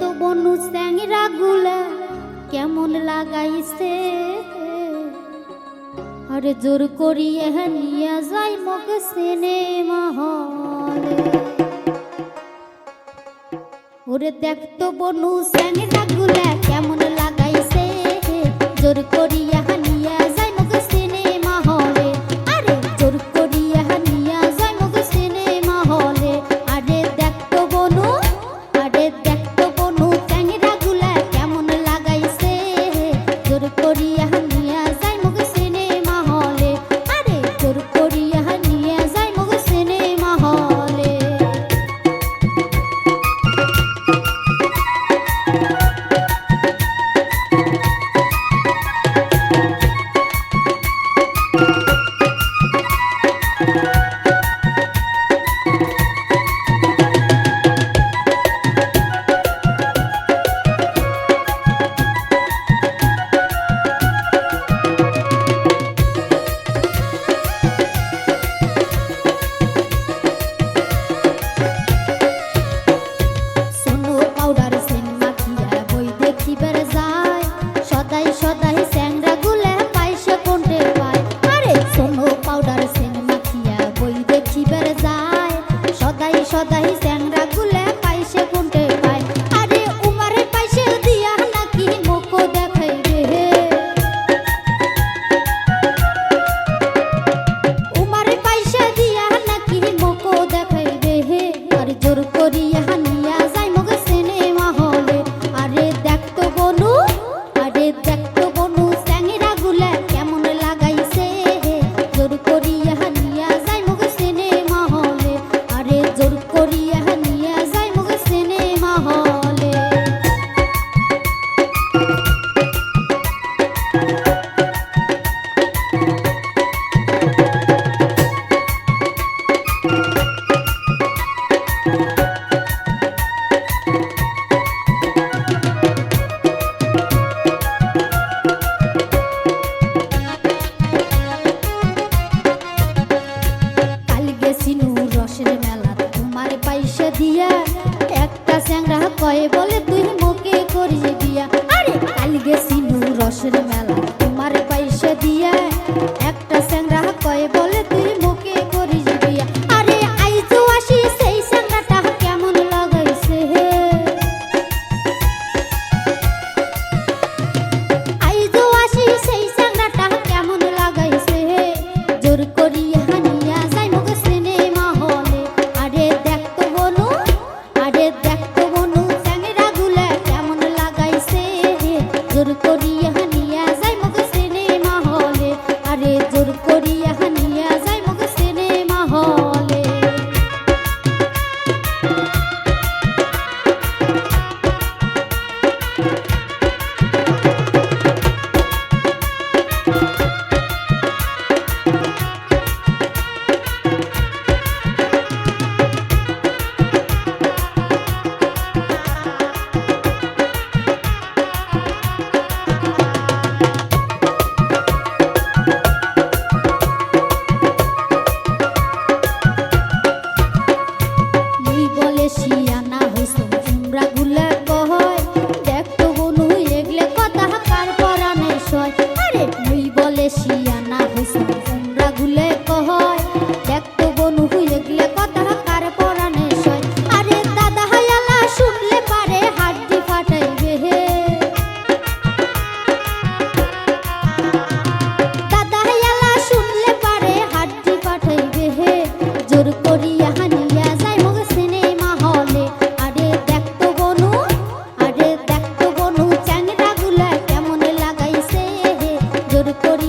তো বনু স্যাংরা গুলা কেমন লাগাইছে। আরে জোর করি নিয়ে যাই মগ সিনেমা হলে। ওরে দেখতো বনু স্যাংরা গুলা কেমন লাগাইছে। জোর করি আদর করিয়া স্যাংরা কয়ে বলে, তুই মোকে করিয়ে দিয়া। আরে, কাল গেছি নু রসের মেলা তোমার পাইসে দিয়া। একটা স্যাংরা কয়ে বলে, তুই 夕阳 আদর করে